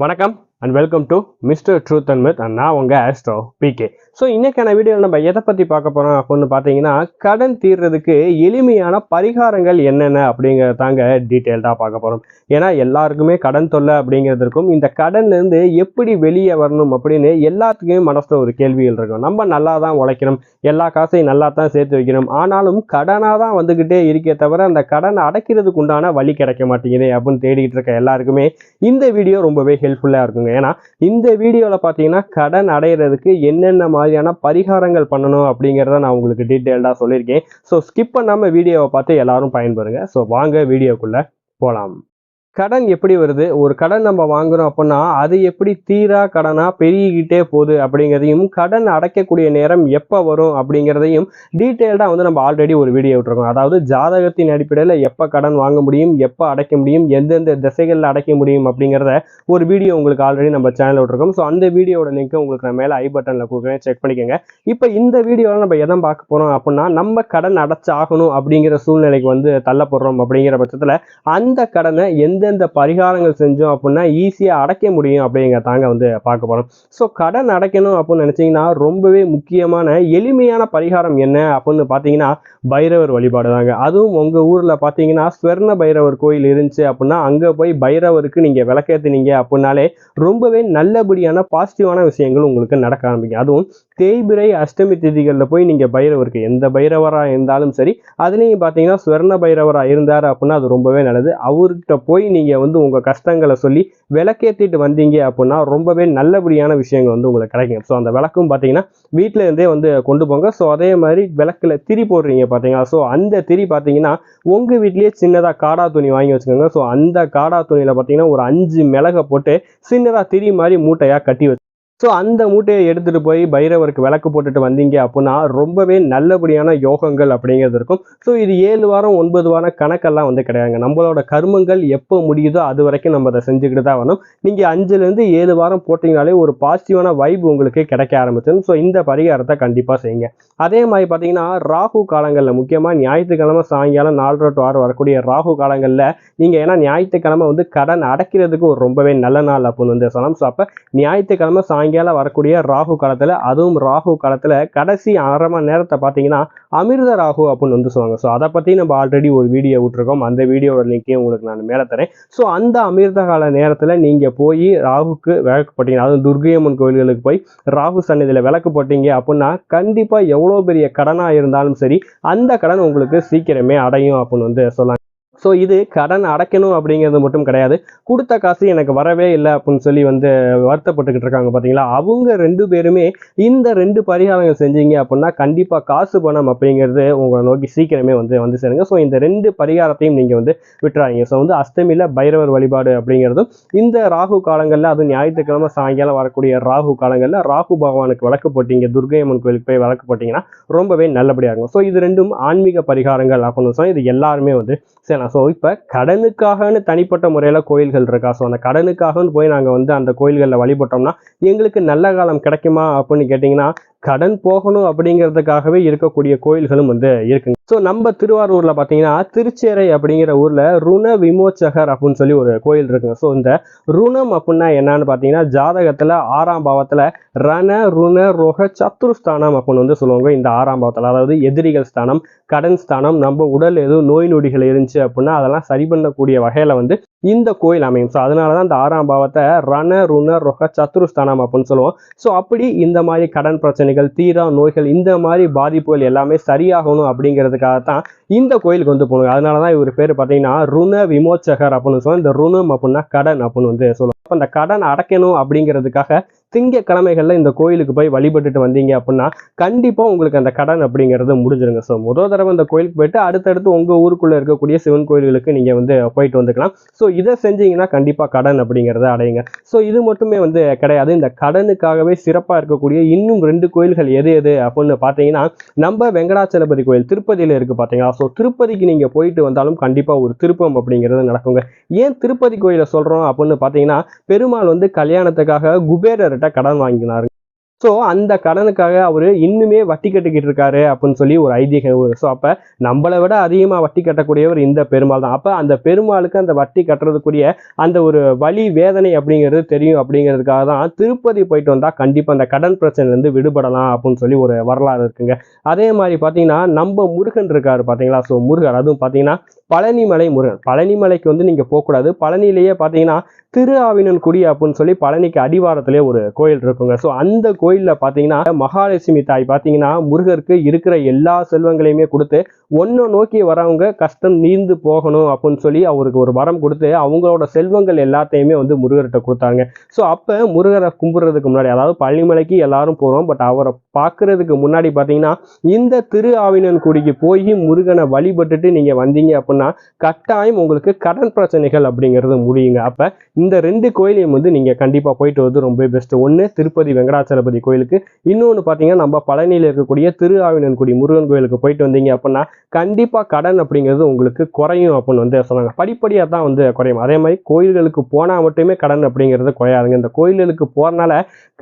வணக்கம். And welcome to mister truth and myth and நான் உங்கள் ஆஸ்ட்ரோ பிகே ஸோ இன்னைக்கான வீடியோவில் நம்ம எதை பற்றி பார்க்க போகிறோம் அப்படின்னு பார்த்தீங்கன்னா கடன் தீர்றதுக்கு எளிமையான பரிகாரங்கள் என்னென்ன அப்படிங்கிறத தாங்க டீட்டெயில்டாக பார்க்க போகிறோம் ஏன்னா எல்லாருக்குமே கடன் தொல்லை அப்படிங்கிறது இருக்கும் இந்த கடன்லேருந்து எப்படி வெளியே வரணும் அப்படின்னு எல்லாத்துக்குமே மனசில் ஒரு கேள்விகள் இருக்கும். நம்ம நல்லா தான் உழைக்கணும் எல்லா காசையும் நல்லா தான் சேர்த்து வைக்கணும். ஆனாலும் கடனாக தான் வந்துக்கிட்டே இருக்கே தவிர அந்த கடன் அடைக்கிறதுக்கு உண்டான வழி கிடைக்க மாட்டேங்குது அப்படின்னு தேடிக்கிட்டு இருக்க எல்லாருக்குமே இந்த வீடியோ ரொம்பவே ஹெல்ப்ஃபுல்லாக இருக்குங்க. ஏன்னா இந்த வீடியோவில் பார்த்தீங்கன்னா கடன் அடையிறதுக்கு என்னென்ன மாதிரியான பரிகாரங்கள் பண்ணணும் அப்படிங்கிறத நான் உங்களுக்கு டீட்டெயில்டாக சொல்லியிருக்கேன். ஸோ ஸ்கிப் பண்ணாமல் வீடியோவை பார்த்து எல்லாரும் பயன்பெறுங்க. ஸோ வாங்க வீடியோக்குள்ளே போகலாம் கடன் எப்படி வருது? ஒரு கடன் நம்ம வாங்குறோம் அப்படின்னா அது எப்படி தீரா கடனா பெருகிக்கிட்டே போகுது அப்படிங்கிறதையும் கடன் அடைக்கக்கூடிய நேரம் எப்போ வரும் அப்படிங்கிறதையும் டீட்டெயில்டாக வந்து நம்ம ஆல்ரெடி ஒரு வீடியோ விட்டுருக்கோம். அதாவது ஜாதகத்தின் அடிப்படையில் எப்போ கடன் வாங்க முடியும் எப்போ அடைக்க முடியும் எந்தெந்த திசைகளில் அடைக்க முடியும் அப்படிங்கிறத ஒரு வீடியோ உங்களுக்கு ஆல்ரெடி நம்ம சேனலில் விட்டுருக்கோம். ஸோ அந்த வீடியோட லிங்க்கை உங்களுக்கு நான் மேலே ஐ பட்டனில் கொடுக்குறேன். செக் பண்ணிக்கோங்க. இப்போ இந்த வீடியோவில் நம்ம எதை பார்க்க போகிறோம் அப்படின்னா நம்ம கடன் அடைச்சாகணும் அப்படிங்கிற சூழ்நிலைக்கு வந்து தள்ளப்படுறோம் அப்படிங்கிற பட்சத்தில் அந்த கடனை எந்த எந்தெந்த பரிகாரங்கள் செஞ்சோம் அப்படின்னா ஈஸியாக அடைக்க முடியும் அப்படிங்கிற தாங்க வந்து பார்க்க போகிறோம் ஸோ கடன் அடைக்கணும் அப்படின்னு நினச்சிங்கன்னா ரொம்பவே முக்கியமான எளிமையான பரிகாரம் என்ன அப்படின்னு பார்த்தீங்கன்னா பைரவர் வழிபாடு தாங்க. அதுவும் உங்கள் ஊரில் பார்த்தீங்கன்னா ஸ்வர்ண பைரவர் கோயில் இருந்துச்சு அப்படின்னா அங்கே போய் பைரவருக்கு நீங்கள் விளக்கேற்றினீங்க அப்படின்னாலே ரொம்பவே நல்லபடியான பாசிட்டிவான விஷயங்கள் உங்களுக்கு நடக்க ஆரம்பிக்கும். அதுவும் தேய்பிரை அஷ்டமி திதிகளில் போய் நீங்கள் பைரவருக்கு எந்த பைரவராக இருந்தாலும் சரி அதுலேயும் பார்த்தீங்கன்னா ஸ்வர்ண பைரவராக இருந்தார் அப்படின்னா அது ரொம்பவே நல்லது. அவர்கிட்ட போய் நீங்கள் வந்து உங்கள் கஷ்டங்களை சொல்லி விளக்கேற்றிட்டு வந்தீங்க அப்படின்னா ரொம்பவே நல்லபடியான விஷயங்கள் வந்து உங்களுக்கு கிடைக்கும். ஸோ அந்த விளக்கும் பார்த்தீங்கன்னா வீட்டில் இருந்தே வந்து கொண்டு போங்க. ஸோ அதே மாதிரி விளக்கில் திரி போடுறீங்க பார்த்தீங்களா ஸோ அந்த திரி பார்த்தீங்கன்னா உங்கள் வீட்லேயே சின்னதாக காடா துணி வாங்கி வச்சுக்கோங்க. ஸோ அந்த காடா துணியில் பார்த்தீங்கன்னா ஒரு அஞ்சு மிளகை போட்டு சின்னதாக திரி மாதிரி மூட்டையாக கட்டி வச்சு ஸோ அந்த மூட்டையை எடுத்துகிட்டு போய் பைரவருக்கு விளக்கு போட்டுட்டு வந்தீங்க அப்படின்னா ரொம்பவே நல்லபடியான யோகங்கள் அப்படிங்கிறது இருக்கும். ஸோ இது ஏழு வாரம் ஒன்பது வாரம் கணக்கெல்லாம் வந்து கிடையாதுங்க. நம்மளோட கர்மங்கள் எப்போ முடியுதோ அது வரைக்கும் நம்ம அதை செஞ்சுக்கிட்டு தான் வரணும். நீங்கள் அஞ்சுலேருந்து ஏழு வாரம் போட்டிங்கனாலே ஒரு பாசிட்டிவான வைப் உங்களுக்கு கிடைக்க ஆரம்பிச்சிடும். ஸோ இந்த பரிகாரத்தை கண்டிப்பாக செய்யுங்க. அதே மாதிரி பார்த்தீங்கன்னா ராகு காலங்களில் முக்கியமாக ஞாயிற்றுக்கிழமை சாயங்காலம் நாலரை டு ஆறு வரக்கூடிய ராகு காலங்களில் நீங்கள் ஏன்னா ஞாயிற்றுக்கிழமை வந்து கடன் அடைக்கிறதுக்கு ஒரு ரொம்பவே நல்ல நாள் அப்படின்னு வந்து சொல்லலாம். ஸோ அப்போ ஞாயிற்றுக்கிழமை சாயங்காலம் வரக்கூடிய ராகு காலத்தில் அதுவும் ராகு காலத்தில் கடைசி அரை மணி நேரத்தை பார்த்தீங்கன்னா அமிர்த ராகு அப்படின்னு வந்து சொல்லுவாங்க. ஸோ அதை பற்றி நம்ம ஆல்ரெடி ஒரு வீடியோ விட்டுருக்கோம். அந்த வீடியோட லிங்க்கையும் உங்களுக்கு நான் மேலே தரேன். ஸோ அந்த அமிர்த கால நேரத்தில் நீங்கள் போய் ராகுக்கு விளக்கு போட்டீங்க. அதுவும் துர்கையம்மன் கோயில்களுக்கு போய் ராகு சன்னதியில் விளக்கு போட்டீங்க அப்படின்னா கண்டிப்பாக எவ்வளோ பெரிய கடனாக இருந்தாலும் சரி அந்த கடன் உங்களுக்கு சீக்கிரமே அடையும் அப்படின்னு வந்து சொல்லலாம். ஸோ இது கடன் அடைக்கணும் அப்படிங்கிறது மட்டும் கிடையாது. கொடுத்த காசு எனக்கு வரவே இல்லை அப்படின்னு சொல்லி வந்து வருத்தப்பட்டுக்கிட்டு இருக்காங்க பார்த்தீங்களா அவங்க ரெண்டு பேருமே இந்த ரெண்டு பரிகாரங்கள் செஞ்சீங்க அப்படின்னா கண்டிப்பாக காசு பணம் அப்படிங்கிறது உங்களை நோக்கி சீக்கிரமே வந்து வந்து சேருங்க. ஸோ இந்த ரெண்டு பரிகாரத்தையும் நீங்கள் வந்து விட்டுறாங்க ஸோ வந்து அஷ்டமியில் பைரவர் வழிபாடு அப்படிங்கிறதும் இந்த ராகு காலங்களில் அதுவும் ஞாயிற்றுக்கிழமை சாயங்காலம் வரக்கூடிய ராகு காலங்களில் ராகு பகவானுக்கு விளக்கு போட்டீங்க துர்கை அம்மன் கோயிலுக்கு போய் விளக்கு போட்டிங்கன்னா ரொம்பவே நல்லபடியாக இருக்கும். ஸோ இது ரெண்டும் ஆன்மீக பரிகாரங்கள் அப்படின்னு சொன்னால் இது எல்லாருமே வந்து செய்யலாம். ஸோ இப்போ கடனுக்காகனு தனிப்பட்ட முறையில் கோயில்கள் இருக்கா? ஸோ அந்த கடனுக்காகன்னு போய் நாங்கள் வந்து அந்த கோயில்களில் வழிபட்டோம்னா எங்களுக்கு நல்ல காலம் கிடைக்குமா அப்படின்னு கேட்டிங்கன்னா கடன் போகணும் அப்படிங்கிறதுக்காகவே இருக்கக்கூடிய கோயில்களும் வந்து இருக்குங்க. ஸோ நம்ம திருவாரூரில் பார்த்தீங்கன்னா திருச்சேரை அப்படிங்கிற ஊரில் ருண விமோச்சகர் அப்படின்னு சொல்லி ஒரு கோயில் இருக்குங்க. ஸோ இந்த ருணம் அப்படின்னா என்னன்னு பார்த்தீங்கன்னா ஜாதகத்தில் ஆறாம் பாவத்தில் ரண ருண ரோக சத்துருஸ்தானம் அப்படின்னு வந்து சொல்லுவாங்க. இந்த ஆறாம் பாவத்தில் அதாவது எதிரிகள் ஸ்தானம் கடன் ஸ்தானம் நம்ம உடல் எதுவும் நோய் நொடிகள் இருந்துச்சு அப்படின்னா அதெல்லாம் சரி பண்ணக்கூடிய வகையில் வந்து இந்த கோயில் அமையும். ஸோ அதனால தான் இந்த ஆறாம் பாவத்தை ரண ருண ரொக சத்ருஸ்தானம் அப்படின்னு சொல்லுவோம். ஸோ அப்படி இந்த மாதிரி கடன் பிரச்சனைகள் தீரா நோய்கள் இந்த மாதிரி பாதிப்புகள் எல்லாமே சரியாகணும் அப்படிங்கிறதுக்காக தான் இந்த கோயிலுக்கு வந்து போகணும். அதனால தான் இவர் பேர் பார்த்தீங்கன்னா ருண விமோச்சகர் அப்படின்னு சொல்லுவோம். இந்த ருணம் அப்படின்னா கடன் அப்படின்னு வந்து சொல்லுவோம். அப்போ அந்த கடன் அடைக்கணும் அப்படிங்கிறதுக்காக திங்கக்கிழமைகளில் இந்த கோயிலுக்கு போய் வழிபட்டுட்டு வந்தீங்க அப்படின்னா கண்டிப்பாக உங்களுக்கு அந்த கடன் அப்படிங்கிறது முடிஞ்சிருங்க ஸோ முதல் தடவை இந்த கோயிலுக்கு போயிட்டு அடுத்தடுத்து உங்கள் ஊருக்குள்ளே இருக்கக்கூடிய சிவன் கோயில்களுக்கு நீங்கள் வந்து போயிட்டு வந்துக்கலாம். ஸோ இதை செஞ்சீங்கன்னா கண்டிப்பாக கடன் அப்படிங்கிறத அடையுங்க. ஸோ இது மட்டுமே வந்து கிடையாது. இந்த கடனுக்காகவே சிறப்பாக இருக்கக்கூடிய இன்னும் ரெண்டு கோயில்கள் எது எது அப்படின்னு பார்த்தீங்கன்னா நம்ம வெங்கடாச்சலபதி கோயில் திருப்பதியில் இருக்குது பார்த்தீங்களா? ஸோ திருப்பதிக்கு நீங்கள் போயிட்டு வந்தாலும் கண்டிப்பாக ஒரு திருப்பம் அப்படிங்கிறது நடக்குங்க. ஏன் திருப்பதி கோயிலை சொல்கிறோம் அப்படின்னு பார்த்தீங்கன்னா பெருமாள் வந்து கல்யாணத்துக்காக குபேரர் குபேரர்கிட்ட கடன் வாங்கினாரு ஸோ அந்த கடனுக்காக அவர் இன்னுமே வட்டி கட்டிக்கிட்டு இருக்காரு அப்படின்னு சொல்லி ஒரு ஐதீகம் ஸோ அப்போ நம்மளை விட அதிகமாக வட்டி கட்டக்கூடியவர் இந்த பெருமாள் தான். அப்போ அந்த பெருமாளுக்கு அந்த வட்டி கட்டுறதுக்குரிய அந்த ஒரு வலி வேதனை அப்படிங்கிறது தெரியும் அப்படிங்கிறதுக்காக தான் திருப்பதி போயிட்டு வந்தால் கண்டிப்பாக அந்த கடன் பிரச்சனைலேருந்து விடுபடலாம் அப்படின்னு சொல்லி ஒரு வரலாறு இருக்குங்க. அதே மாதிரி பார்த்தீங்கன்னா நம்ம முருகன் இருக்காரு பார்த்தீங்களா ஸோ முருகன் அதுவும் பார்த்தீங்கன்னா பழனிமலை முருகன். பழனிமலைக்கு வந்து நீங்கள் போகக்கூடாது. பழனிலேயே பார்த்தீங்கன்னா திரு ஆவினன் குடி அப்படின்னு சொல்லி பழனிக்கு அடிவாரத்திலே ஒரு கோயில் இருக்குங்க. ஸோ அந்த கோயில் கோயிலில் பார்த்தீங்கன்னா மகாலட்சுமி தாய் பார்த்தீங்கன்னா முருகருக்கு இருக்கிற எல்லா செல்வங்களையுமே கொடுத்து ஒன்றை நோக்கி வரவங்க கஷ்டம் நீந்து போகணும் அப்படின்னு சொல்லி அவருக்கு ஒரு வரம் கொடுத்து அவங்களோட செல்வங்கள் எல்லாத்தையுமே வந்து முருகர்கிட்ட கொடுத்தாங்க. ஸோ அப்போ முருகரை கும்பிட்றதுக்கு முன்னாடி அதாவது பழனிமலைக்கு எல்லாரும் போகிறோம் பட் அவரை பார்க்கறதுக்கு முன்னாடி பார்த்தீங்கன்னா இந்த திரு ஆவினன்குடிக்கு போய் முருகனை வழிபட்டுட்டு நீங்கள் வந்தீங்க அப்படின்னா கட்டாயம் உங்களுக்கு கடன் பிரச்சனைகள் அப்படிங்கிறது முடியுங்க. அப்போ இந்த ரெண்டு கோயிலையும் வந்து நீங்கள் கண்டிப்பாக போயிட்டு வந்து ரொம்ப பெஸ்ட்டு ஒன்று திருப்பதி வெங்கடாச்சலபதி கோயிலுக்கு இன்னொன்று பார்த்தீங்கன்னா நம்ம பழனியில் இருக்கக்கூடிய திரு ஆவினன்குடி முருகன் கோயிலுக்கு போயிட்டு வந்தீங்க அப்படின்னா கண்டிப்பாக கடன் அப்படிங்கிறது உங்களுக்கு குறையும் அப்படின்னு வந்து சொன்னாங்க. படிப்படியாக தான் வந்து குறையும். அதே மாதிரி கோயில்களுக்கு போனால் மட்டுமே கடன் அப்படிங்கிறது குறையாதுங்க. இந்த கோயில்களுக்கு போகிறனால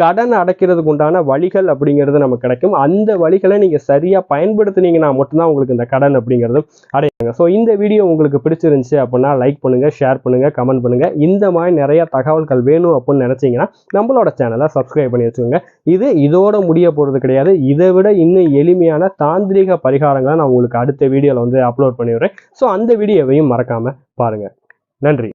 கடன் அடைக்கிறதுக்கு உண்டான வழிகள் அப்படிங்கிறது நமக்கு கிடைக்கும். அந்த வழிகளை நீங்கள் சரியாக பயன்படுத்துனீங்கன்னா மட்டும்தான் உங்களுக்கு இந்த கடன் அப்படிங்கிறது அடையுங்க. ஸோ இந்த வீடியோ உங்களுக்கு பிடிச்சிருந்துச்சு அப்படின்னா லைக் பண்ணுங்கள் ஷேர் பண்ணுங்கள் கமெண்ட் பண்ணுங்கள் இந்த மாதிரி நிறைய தகவல்கள் வேணும் அப்படின்னு நினச்சிங்கன்னா நம்மளோட சேனலை சப்ஸ்கிரைப் பண்ணி வச்சுக்கோங்க. இது இதோட முடிய போகிறது கிடையாது. இதை விட இன்னும் எளிமையான தாந்திரிக பரிகாரங்களை நான் உங்களுக்கு அடுத்த வீடியோவில் வந்து அப்லோட் பண்ணிடுறேன் ஸோ அந்த வீடியோவையும் மறக்காமல் பாருங்கள் நன்றி.